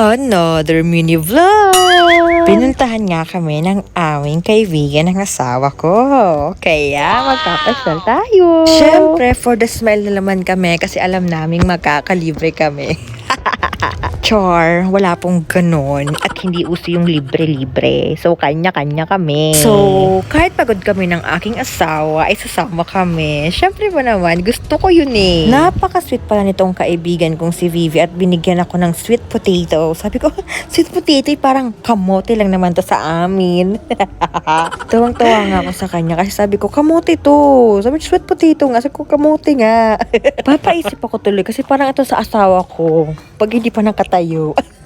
another mini vlog. Pinuntahan nga kami ng aming kaibigan ng asawa ko. Kaya magpapasyal tayo. Siyempre, for the smile na naman kami kasi alam naming makakalibre kami. Char, wala pong ganon at hindi uso yung libre-libre. So, kanya-kanya kami. So, kahit pagod kami ng aking asawa, ay sasama kami. Siyempre ba naman, gusto ko yun eh. Napaka-sweet pala nitong kaibigan kong si Vivi at binigyan ako ng sweet potato. Sabi ko, sweet potato, eh, parang kamote lang naman to sa amin. Tawang-tawa nga ako sa kanya kasi sabi ko, kamote to. Sabi ko, sweet potato nga. Sabi ko, kamote nga. Papaisip ako tuloy kasi parang ito sa asawa ko. Pag hindi pa nakatayo.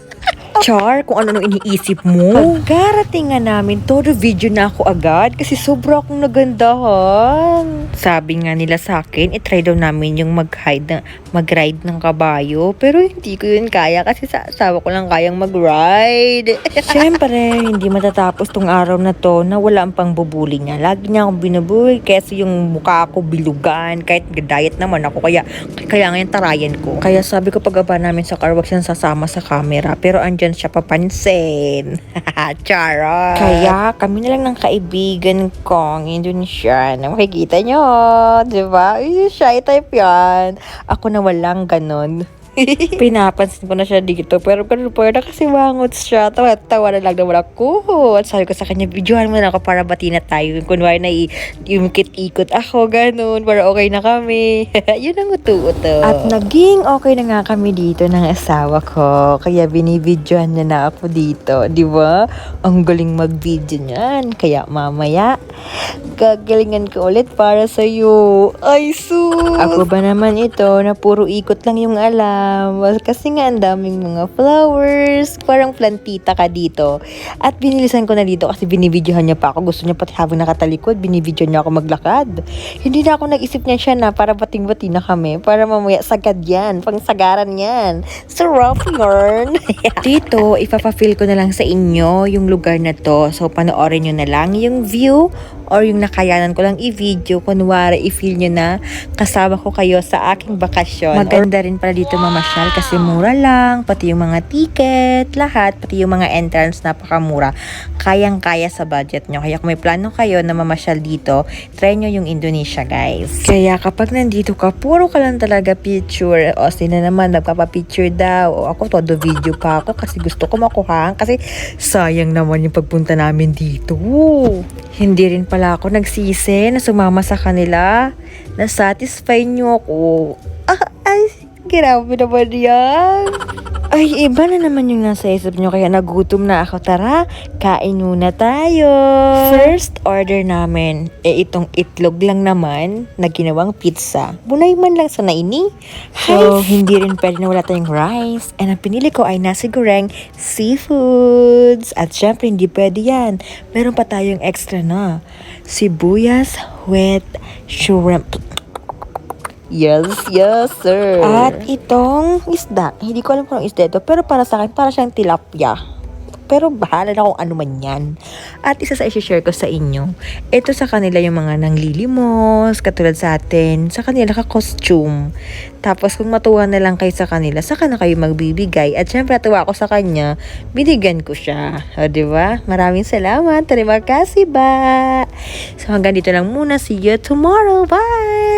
Char, kung ano nung iniisip mo. Pagkarating nga namin, todo video na ako agad kasi sobra akong nagandahan. Sabi nga nila sa akin, itry daw namin yung mag-ride, na, mag-ride ng kabayo. Pero hindi ko yun kaya kasi sa asawa ko lang kayang mag-ride. Siyempre, hindi matatapos tong araw na to na wala ang pangbubuli niya. Lagi niya akong binubuli kasi yung mukha ko bilugan. Kahit diet naman ako, kaya kaya ngayon tarayan ko. Kaya sabi ko pag namin sa car, wag siyang sasama sa camera. Pero andyan siya papansin. Charot. Kaya kami na lang ng kaibigan kong Indonesian. Makikita nyo, di ba? Shy type yan. Ako na walang ganon. Pinapansin ko na siya dito. Pero ganun po na kasi wangot siya. Tawa-tawa na lang naman ako. At sabi ko sa kanya, videohan mo na ako para bati na tayo. Kunwari na umikit-ikot ako, ganun. Para okay na kami. Yun ang uto-uto. At naging okay na nga kami dito ng asawa ko. Kaya binibidyohan niya na ako dito. Di ba? Ang galing mag-video niyan. Kaya mamaya, gagalingan ko ulit para sa'yo. Ay, sus! Ako ba naman ito na puro ikot lang yung alam. Kasi nga ang daming mga flowers. Parang plantita ka dito. At binilisan ko na dito kasi binibidyohan niya pa ako. Gusto niya pati habang nakatalikod, binibidyo niya ako maglakad. Hindi na ako nag-isip niya siya na para bating-bati na kami. Para mamaya sagad yan. Pang sagaran yan. So, rough yarn. dito, ipapafeel ko na lang sa inyo yung lugar na to. So, panoorin nyo na lang yung view or yung nakayanan ko lang i-video. Kunwari, i-feel nyo na kasama ko kayo sa aking bakasyon. Maganda rin pala dito mamasyal kasi mura lang. Pati yung mga ticket, lahat. Pati yung mga entrance, napakamura. Kayang-kaya sa budget nyo. Kaya kung may plano kayo na mamasyal dito, try nyo yung Indonesia, guys. Kaya kapag nandito ka, puro ka lang talaga picture. O, sila naman, nagpapapicture daw. O, ako, todo video pa ako kasi gusto ko makuha. Kasi sayang naman yung pagpunta namin dito. Hindi rin pala ako nagsisi na sumama sa kanila. Na-satisfy nyo ako. Ah, grabe naman yan. Ay, iba na naman yung nasa isip nyo kaya nagutom na ako. Tara, kain muna tayo. First order namin, eh itong itlog lang naman na ginawang pizza. Bunay man lang sa naini. So, hindi rin pwede na wala tayong rice. And ang pinili ko ay nasi goreng seafoods. At syempre, hindi pwede yan. Meron pa tayong extra na. Sibuyas with shrimp. Yes, yes, sir. At itong isda, hindi ko alam kung anong isda ito, pero para sa akin, para siyang tilapia. Pero bahala na kung ano man yan. At isa sa isi-share ko sa inyo, ito sa kanila yung mga nanglilimos, katulad sa atin, sa kanila ka-costume. Tapos kung matuwa na lang kayo sa kanila, saka na kayo magbibigay. At syempre, tuwa ako sa kanya, binigyan ko siya. O, di ba? Maraming salamat. Terima kasih ba? So hanggang dito lang muna. See you tomorrow. Bye!